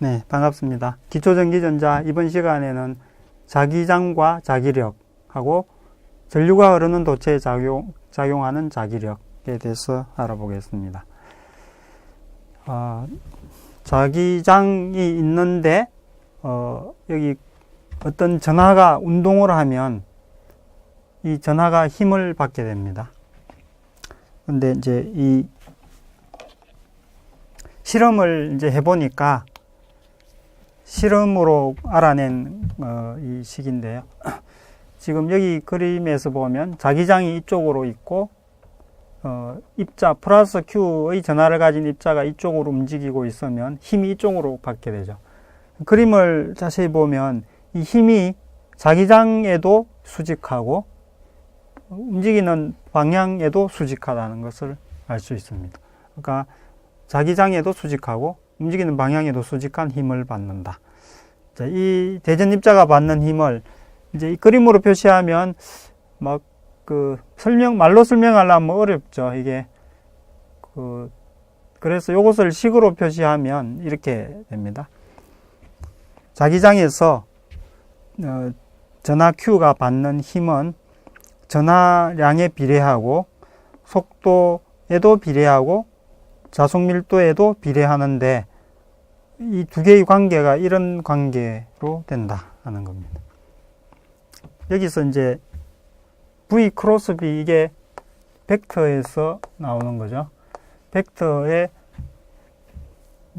네, 반갑습니다. 기초전기전자 이번 시간에는 자기장과 자기력하고 전류가 흐르는 도체에 작용, 작용하는 자기력에 대해서 알아보겠습니다. 어, 자기장이 있는데 어, 여기 어떤 전하가 운동을 하면 이 전하가 힘을 받게 됩니다. 근데 이제 이 실험을 이제 해보니까 실험으로 알아낸 어, 이 식인데요. 지금 여기 그림에서 보면 자기장이 이쪽으로 있고 어, 입자 플러스 Q의 전하를 가진 입자가 이쪽으로 움직이고 있으면 힘이 이쪽으로 받게 되죠. 그림을 자세히 보면 이 힘이 자기장에도 수직하고 움직이는 방향에도 수직하다는 것을 알 수 있습니다. 그러니까 자기장에도 수직하고 움직이는 방향에도 수직한 힘을 받는다. 자, 이 대전 입자가 받는 힘을 이제 이 그림으로 표시하면 막 그 설명 말로 설명하려면 어렵죠. 이게 그 그래서 이것을 식으로 표시하면 이렇게 됩니다. 자기장에서 어, 전하 Q가 받는 힘은 전하량에 비례하고 속도에도 비례하고 자속 밀도에도 비례하는데 이 두 개의 관계가 이런 관계로 된다 하는 겁니다. 여기서 이제 V 크로스 B 이게 벡터에서 나오는 거죠. 벡터에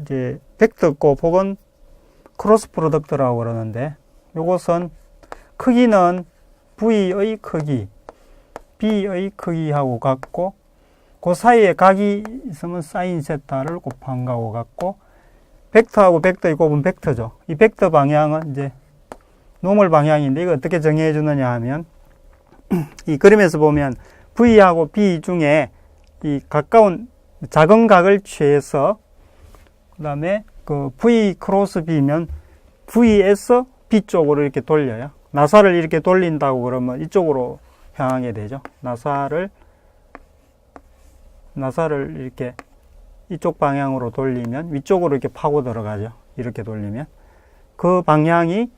이제 벡터 곱 혹은 크로스 프로덕트라고 그러는데 이것은 크기는 V의 크기, B의 크기하고 같고 그 사이에 각이 있으면 사인 세타를 곱한 거하고 같고 벡터하고 벡터의 곱은 벡터죠. 이 벡터 방향은 이제 노멀 방향인데 이거 어떻게 정의해 주느냐 하면 이 그림에서 보면 V하고 B 중에 이 가까운 작은 각을 취해서 그다음에 그 V 크로스 B면 V에서 B 쪽으로 이렇게 돌려요. 나사를 이렇게 돌린다고 그러면 이쪽으로 향하게 되죠. 나사를 나사를 이렇게 이쪽 방향으로 돌리면 위쪽으로 이렇게 파고 들어가죠. 이렇게 돌리면 그 방향이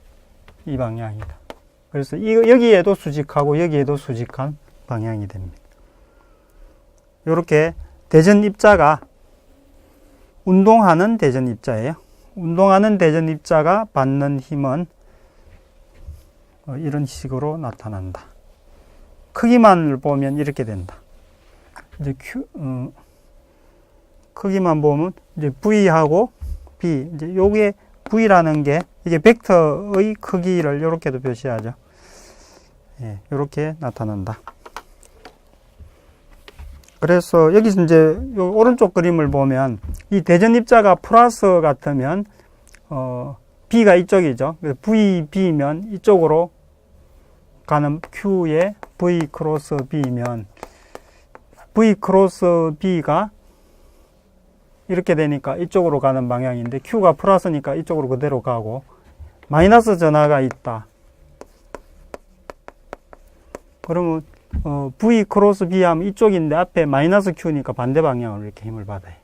이 방향이다. 그래서 이, 여기에도 수직하고 여기에도 수직한 방향이 됩니다. 이렇게 대전 입자가 운동하는 대전 입자예요. 운동하는 대전 입자가 받는 힘은 어, 이런 식으로 나타난다. 크기만을 보면 이렇게 된다. 이제 Q, 어, 크기만 보면 이제 V하고 B, 이제 요게 V라는 게 이게 벡터의 크기를 이렇게도 표시하죠. 예, 이렇게 나타난다. 그래서 여기서 이제 요 오른쪽 그림을 보면 이 대전 입자가 플러스 같으면 어, B가 이쪽이죠. VB면 이쪽으로 가는 Q에 V 크로스 B면 V 크로스 B가 이렇게 되니까 이쪽으로 가는 방향인데 Q가 플러스니까 이쪽으로 그대로 가고 마이너스 전하가 있다. 그러면 어, V 크로스 B 하면 이쪽인데 앞에 마이너스 Q니까 반대 방향으로 이렇게 힘을 받아요.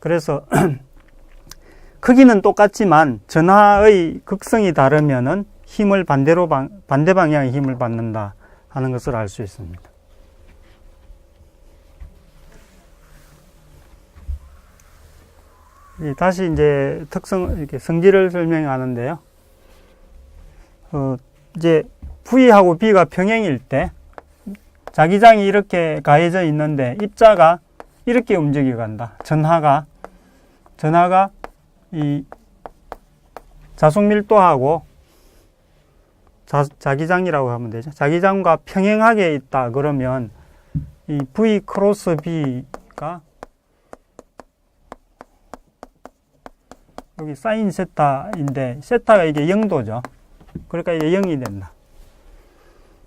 그래서 크기는 똑같지만 전하의 극성이 다르면은 힘을 반대로 방, 반대 방향의 힘을 받는다 하는 것을 알 수 있습니다. 다시 이제 특성 이렇게 성질을 설명하는데요. 어, 이제 V하고 B가 평행일 때 자기장이 이렇게 가해져 있는데 입자가 이렇게 움직여 간다. 전하가 전하가 이 자속 밀도하고 자, 자기장이라고 하면 되죠. 자기장과 평행하게 있다 그러면 이 V 크로스 B가 여기 사인 세타인데 세타가 이게 0도죠. 그러니까 이게 0이 된다.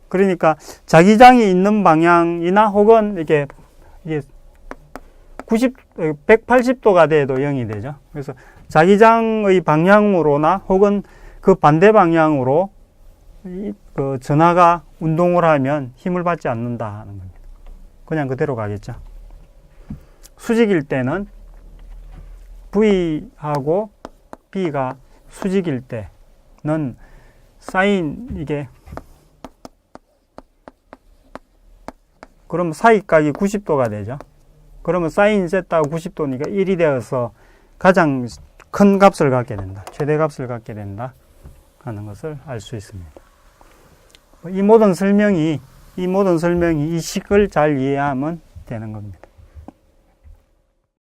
그러니까 자기장이 있는 방향이나 혹은 이게 이게 90 180도가 돼도 0이 되죠. 그래서 자기장의 방향으로나 혹은 그 반대 방향으로 그 전하가 운동을 하면 힘을 받지 않는다 하는 겁니다. 그냥 그대로 가겠죠. 수직일 때는 V하고 B가 수직일 때는 사인 이게 그럼 사이각이 90도가 되죠. 그러면 사인 세타가 90도니까 1이 되어서 가장 큰 값을 갖게 된다. 최대 값을 갖게 된다. 하는 것을 알 수 있습니다. 이 모든 설명이, 이 모든 설명이 이 식을 잘 이해하면 되는 겁니다.